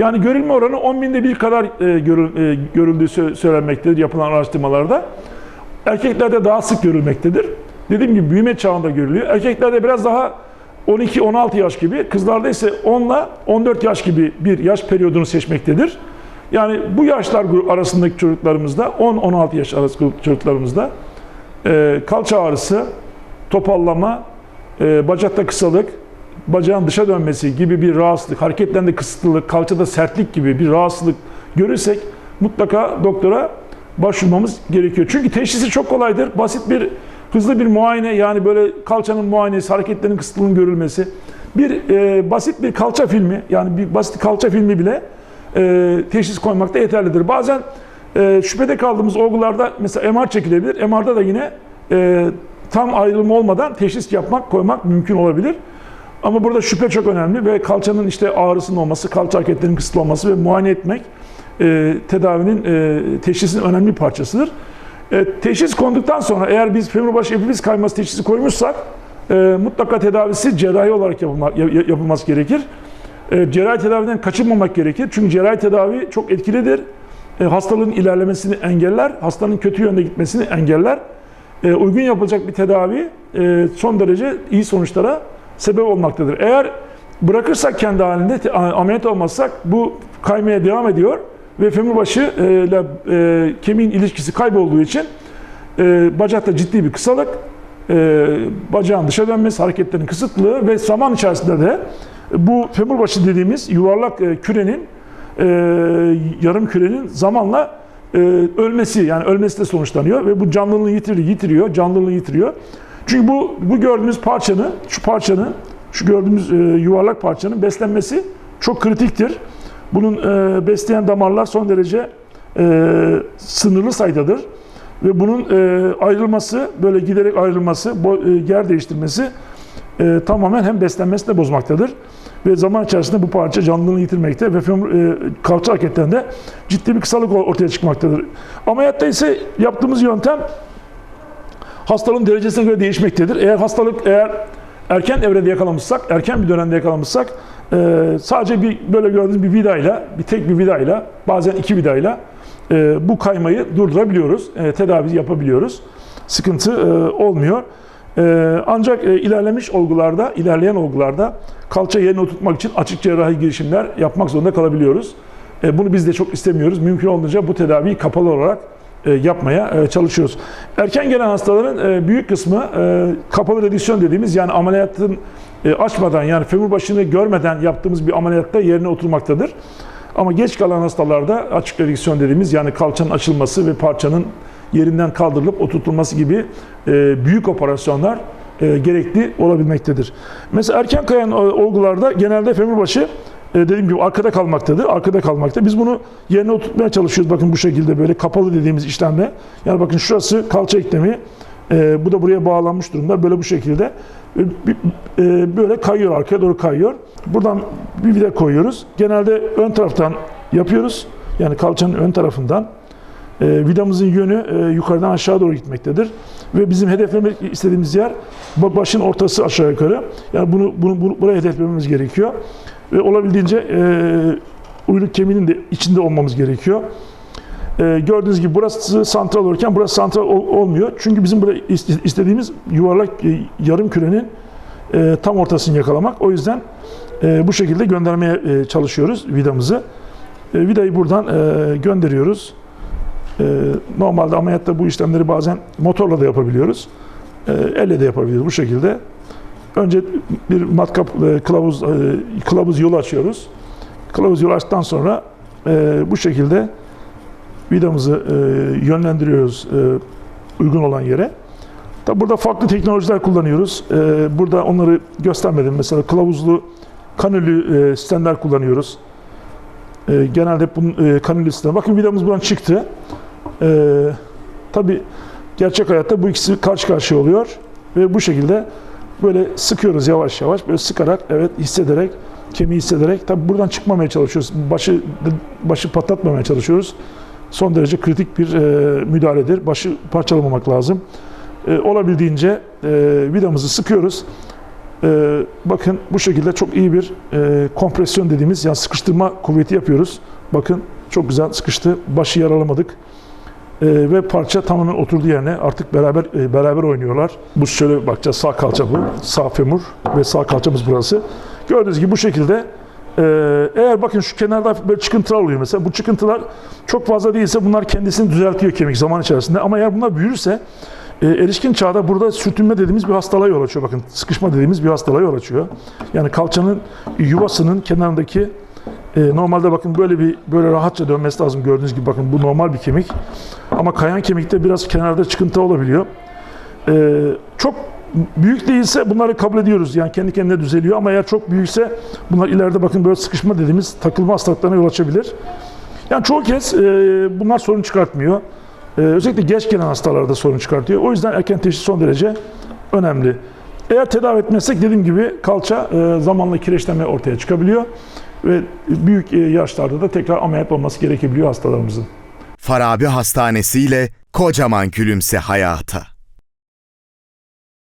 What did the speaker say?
Yani görülme oranı 10 binde bir kadar e, görül, e, görüldüğü sö- söylenmektedir yapılan araştırmalarda. Erkeklerde daha sık görülmektedir. Dediğim gibi büyüme çağında görülüyor. Erkeklerde biraz daha 12-16 yaş gibi, kızlarda ise 10 ile 14 yaş gibi bir yaş periyodunu seçmektedir. Yani bu yaşlar gru- arasındaki çocuklarımızda, 10-16 yaş arası çocuklarımızda e, kalça ağrısı, topallama, e, bacakta kısalık, bacağın dışa dönmesi gibi bir rahatsızlık, hareketlerinde kısıtlılık, kalçada sertlik gibi bir rahatsızlık görürsek mutlaka doktora başvurmamız gerekiyor. Çünkü teşhisi çok kolaydır. Basit bir hızlı bir muayene yani böyle kalçanın muayenesi, hareketlerin kısıtlılığının görülmesi. Bir e, basit bir kalça filmi yani bir basit kalça filmi bile e, teşhis koymakta yeterlidir. Bazen e, şüphede kaldığımız olgularda mesela MR çekilebilir. MR'da da yine e, tam ayrılma olmadan teşhis yapmak, koymak mümkün olabilir. Ama burada şüphe çok önemli ve kalçanın işte ağrısının olması, kalça hareketlerinin kısıtlı olması ve muayene etmek e, tedavinin, e, teşhisin önemli bir parçasıdır. E, teşhis konduktan sonra eğer biz femur başı epifiz kayması teşhisi koymuşsak e, mutlaka tedavisi cerrahi olarak yapılma, ya- ya- yapılması gerekir. E, cerrahi tedaviden kaçınmamak gerekir. Çünkü cerrahi tedavi çok etkilidir. E, hastalığın ilerlemesini engeller, hastanın kötü yönde gitmesini engeller. E, uygun yapılacak bir tedavi e, son derece iyi sonuçlara sebep olmaktadır. Eğer bırakırsak kendi halinde ameliyat olmazsak bu kaymaya devam ediyor ve femur başı ile e, kemiğin ilişkisi kaybolduğu için e, bacakta ciddi bir kısalık, e, bacağın dışa dönmesi, hareketlerin kısıtlılığı ve zaman içerisinde de bu femur başı dediğimiz yuvarlak e, kürenin e, yarım kürenin zamanla e, ölmesi yani ölmesi de sonuçlanıyor ve bu canlılığını yitiriyor, yitiriyor, canlılığını yitiriyor. Çünkü bu bu gördüğümüz parçanın, şu parçanın, şu gördüğümüz e, yuvarlak parçanın beslenmesi çok kritiktir. Bunun e, besleyen damarlar son derece e, sınırlı sayıdadır ve bunun e, ayrılması, böyle giderek ayrılması, bo- e, yer değiştirmesi e, tamamen hem beslenmesi de bozmaktadır. Ve zaman içerisinde bu parça canlılığını yitirmekte ve femur, e, kalça hareketlerinde ciddi bir kısalık ortaya çıkmaktadır. Ameliyatta ise yaptığımız yöntem hastalığın derecesine göre değişmektedir. Eğer hastalık eğer erken evrede yakalamışsak, erken bir dönemde yakalamışsak e, sadece bir böyle gördüğünüz bir vidayla, bir tek bir vidayla, bazen iki vidayla e, bu kaymayı durdurabiliyoruz, e, tedavi yapabiliyoruz. Sıkıntı e, olmuyor. E, ancak e, ilerlemiş olgularda, ilerleyen olgularda kalça yerine oturtmak için açık cerrahi girişimler yapmak zorunda kalabiliyoruz. E, bunu biz de çok istemiyoruz. Mümkün olduğunca bu tedaviyi kapalı olarak yapmaya e, çalışıyoruz. Erken gelen hastaların e, büyük kısmı e, kapalı redüksiyon dediğimiz yani ameliyatın e, açmadan yani femur başını görmeden yaptığımız bir ameliyatta yerine oturmaktadır. Ama geç kalan hastalarda açık redüksiyon dediğimiz yani kalçanın açılması ve parçanın yerinden kaldırılıp oturtulması gibi e, büyük operasyonlar e, gerekli olabilmektedir. Mesela erken kayan e, olgularda genelde femur başı e, dediğim gibi arkada kalmaktadır. Arkada kalmakta. Biz bunu yerine oturtmaya çalışıyoruz. Bakın bu şekilde böyle kapalı dediğimiz işlemle. Yani bakın şurası kalça eklemi. E, bu da buraya bağlanmış durumda. Böyle bu şekilde. E, e, böyle kayıyor arkaya doğru kayıyor. Buradan bir vida koyuyoruz. Genelde ön taraftan yapıyoruz. Yani kalçanın ön tarafından. E, vidamızın yönü e, yukarıdan aşağı doğru gitmektedir. Ve bizim hedeflemek istediğimiz yer ba- başın ortası aşağı yukarı. Yani bunu, bunu, bunu buraya hedeflememiz gerekiyor. Ve olabildiğince e, uyluk kemiğinin de içinde olmamız gerekiyor. E, gördüğünüz gibi burası santral olurken burası santral ol- olmuyor. Çünkü bizim burada is- istediğimiz yuvarlak e, yarım kürenin e, tam ortasını yakalamak. O yüzden e, bu şekilde göndermeye e, çalışıyoruz vidamızı. E, vidayı buradan e, gönderiyoruz. E, normalde ameliyatta bu işlemleri bazen motorla da yapabiliyoruz. E, elle de yapabiliyoruz bu şekilde. Önce bir matkap e, kılavuz e, kılavuz yolu açıyoruz. Kılavuz yolu açtıktan sonra e, bu şekilde vidamızı yönlendiriyoruz uygun olan yere. Tabi burada farklı teknolojiler kullanıyoruz. Burada onları göstermedim. Mesela kılavuzlu kanülü e, sistemler kullanıyoruz. E, genelde bunun e, kanülü sistem. Bakın vidamız buradan çıktı. Tabi gerçek hayatta bu ikisi karşı karşıya oluyor ve bu şekilde böyle sıkıyoruz yavaş yavaş böyle sıkarak evet hissederek kemiği hissederek tabi buradan çıkmamaya çalışıyoruz. Başı başı patlatmamaya çalışıyoruz. Son derece kritik bir e, müdahaledir. Başı parçalamamak lazım. E, olabildiğince e, vidamızı sıkıyoruz. Ee, bakın bu şekilde çok iyi bir e, kompresyon dediğimiz yani sıkıştırma kuvveti yapıyoruz. Bakın çok güzel sıkıştı. Başı yaralamadık. Ee, ve parça tamamen oturdu yerine. Artık beraber e, beraber oynuyorlar. Bu şöyle bakacağız. Sağ kalça bu. Sağ femur ve sağ kalçamız burası. Gördüğünüz gibi bu şekilde e, eğer bakın şu kenarda böyle çıkıntılar oluyor mesela. Bu çıkıntılar çok fazla değilse bunlar kendisini düzeltiyor kemik zaman içerisinde. Ama eğer bunlar büyürse e, erişkin çağda burada sürtünme dediğimiz bir hastalığa yol açıyor. Bakın sıkışma dediğimiz bir hastalığa yol açıyor. Yani kalçanın yuvasının kenarındaki e, normalde bakın böyle bir böyle rahatça dönmesi lazım gördüğünüz gibi bakın bu normal bir kemik. Ama kayan kemikte biraz kenarda çıkıntı olabiliyor. E, çok büyük değilse bunları kabul ediyoruz. Yani kendi kendine düzeliyor ama eğer çok büyükse bunlar ileride bakın böyle sıkışma dediğimiz takılma hastalıklarına yol açabilir. Yani çoğu kez e, bunlar sorun çıkartmıyor. E, özellikle geç gelen hastalarda sorun çıkartıyor. O yüzden erken teşhis son derece önemli. Eğer tedavi etmezsek dediğim gibi kalça e, zamanla kireçlenme ortaya çıkabiliyor ve büyük e, yaşlarda da tekrar ameliyat olması gerekebiliyor hastalarımızın. Farabi Hastanesi ile kocaman gülümse hayata.